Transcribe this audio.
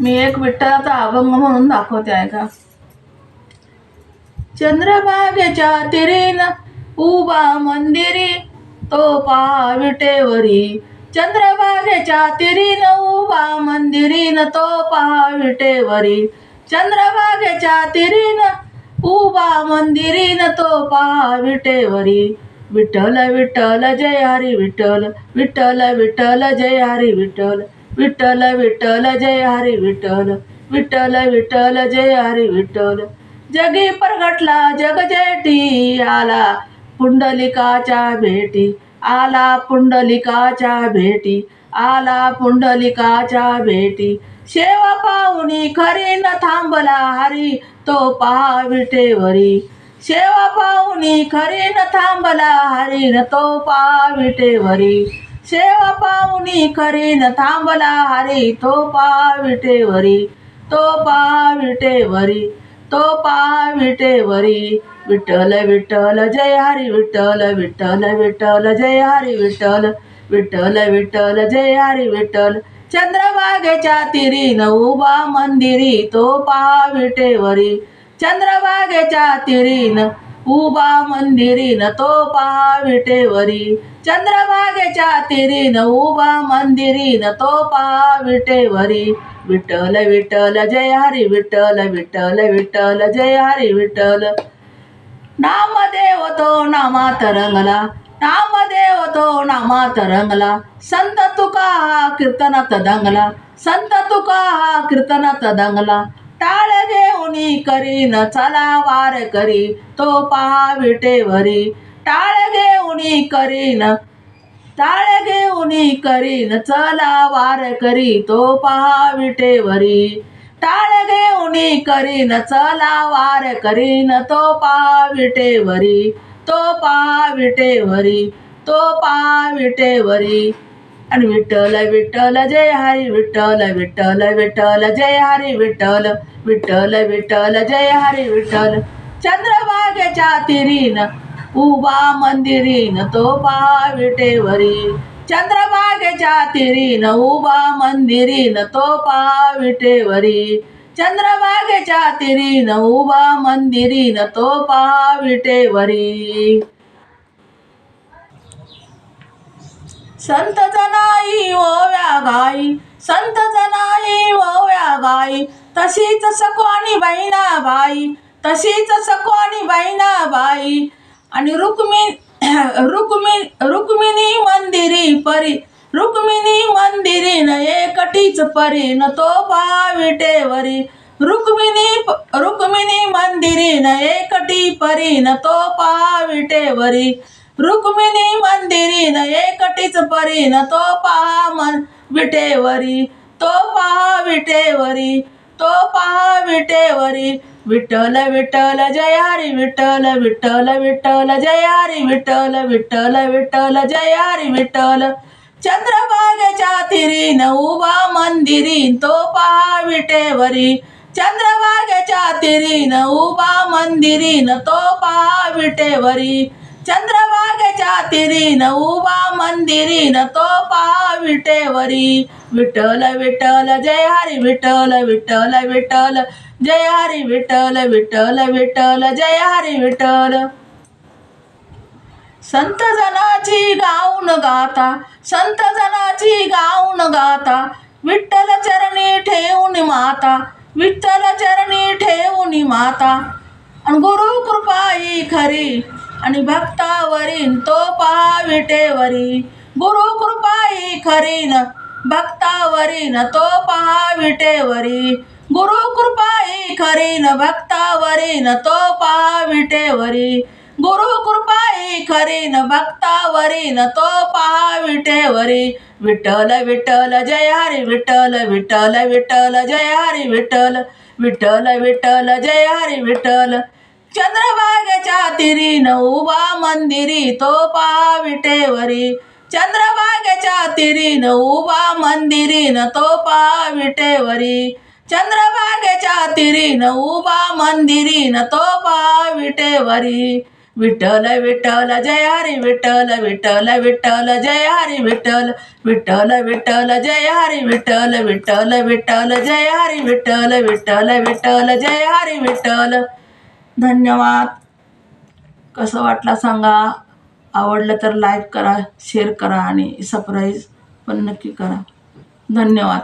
मी एक विठ्ठलाचा अभंग म्हणून दाखवते आहे का चंद्रभागेच्या तिरीन उबा मंदिरी तो पहा विटेवरी चंद्रभागेच्या तिरीन उबा मंदिरीन तो पहा विटेवरी चंद्रभागेच्या तिरीन उबा मंदिरीन तो पहा विटेवरी विठ्ठल विठ्ठल जय हरी विठ्ठल. विठ्ठल विठ्ठल जय हरी विठ्ठल. विठ्ठल विठ्ठल जय हरी विठ्ठल विठ्ठल विठ्ठल जय हरी विठ्ठल. जगी परगटला जगजेठी आला पुंडलिकाच्या भेटी. आला पुंडलिकाच्या भेटी आला पुंडलिकाच्या भेटी. शेवा पाहुणी खरी न थांबला हरी तो पहा विटेवरी. शेवा पाहुणी खरी न थांबला हरी न तो पहा विटेवरी. सेवा पाहुणी करीन थांबला हरी तो विटेवरी तो पहा विटेवरी तो पहा विटेवरी विठ्ठल विठ्ठल जय हरी विठ्ठल विठ्ठल विठ्ठल जय हरी विठ्ठल. विठ्ठल विठ्ठल जय हरी विठ्ठल. चंद्रभागेच्या तिरीन उभा मंदिरी तो विटेवरी चंद्रभागेच्या तिरीन उभा मंदिरीन तो पहा विटेवरी चंद्रभागेच्या तिरीन उभा मंदिरीन तो पहा विटेवरी विठ्ठल विठ्ठल जय हरी विठ्ठल विठ्ठल विठ्ठल जय हरी विठ्ठल. नामदेव तो नामा तरंगला नामदेव तो नामा तरंगला संत तुका हा कीर्तनात दंगला. संत तुका हा कीर्तनात दंगला. टाळ घेऊनी करीन चला वार करी तो पहा विटेवरी. टाळ घेऊनी करीन टाळ घेऊनी करीन चला वार करी तो पहा विटेवरी. टाळ घेऊनी करीन चला वार करीन तो पहा विटेवरी. तो पहा विटेवरी तो पहा विटेवरी. आणि विठ्ठल विठ्ठल जय हरी विठ्ठल विठ्ठल विठ्ठल जय हरी विठ्ठल विठ्ठल विठ्ठल जय हरी विठ्ठल. चंद्रभागेच्या तिरीन उभा मंदिरीन तो पाविटेवरी चंद्रभागेच्या तिरीन उभा मंदिरीन तो पाविटेवरी चंद्रभागेच्या तिरीन उभा मंदिरीन तो पाविटेवरी संत जनाई ओव्या गाई संत जनाई ओव्या गाई तशीच सकोणी बहिणा बाई तशीच सकोणी बहिणा बाई आणि रुक्मी रुक्मी रुक्मिणी मंदिरी परी रुक्मिणी मंदिरी न एकटीच परी न तो वरी. रुक्मिणी रुक्मिणी मंदिरी न एकटी परी न तो वरी. रुक्मिणी मंदिरी न एकटीच परी न तो पहा मन विटेवरी. तो पहा विटेवरी. तो पहा विटेवरी. विठ्ठल विठ्ठल जय हरी विठ्ठल विठ्ठल विठ्ठल जय हरी विठ्ठल विठ्ठल विठ्ठल जय हरी विठ्ठल. चंद्रभागेच्या तिरीन उभा मंदिरीन तो पहा विटेवरी. चंद्रभागेच्या तिरीन उभा मंदिरीन तो पहा विटेवरी. चंद्रभागेच्या तिरीन उभा मंदिरीन तो पहा विटेवरी. विठ्ठल विठ्ठल जय हरी विठ्ठल विठ्ठल विठ्ठल. जय हरी विठ्ठल विठ्ठल विठ्ठल जय हरी विठ्ठल. संत जनाची गाऊन गाता संत जनाची गाऊन गाता. विठ्ठल चरणी ठेवून माता विठ्ठल चरणी ठेवून माता. आणि गुरु कृपाई खरी. आणि भक्तावरीन तो पहा विटेवरी गुरु कृपाई खरीन भक्तावरीन तो पहा विटेवरी गुरु कृपाई खरीन भक्तावरीन तो पहा विटेवरी गुरु कृपाई खरीन भक्तावरीन तो पहा विटेवरी विठ्ठल विठ्ठल जय हरी विठ्ठल विठ्ठल विठ्ठल जय हरी विठ्ठल. विठ्ठल विठ्ठल जय हरी विठ्ठल. चंद्रभागेच्या तिरीन उभा मंदिरी तो पहा विटेवरी. चंद्रभागेच्या तिरीन उभा मंदिरीन तो पहा विटेवरी. चंद्रभागेच्या तिरीन उभा मंदिरीन तो पहा विटेवरी. विठ्ठल विठ्ठल जय हरी विठ्ठल विठ्ठल विठ्ठल जय हरी विठ्ठल. विठ्ठल विठ्ठल जय हरी विठ्ठल विठ्ठल विठ्ठल जय हरी विठ्ठल विठ्ठल विठ्ठल जय हरी विठ्ठल. धन्यवाद. कसं वाटलं सांगा. आवडलं तर लाईक करा शेअर करा आणि सबस्क्राईब पण नक्की करा. धन्यवाद.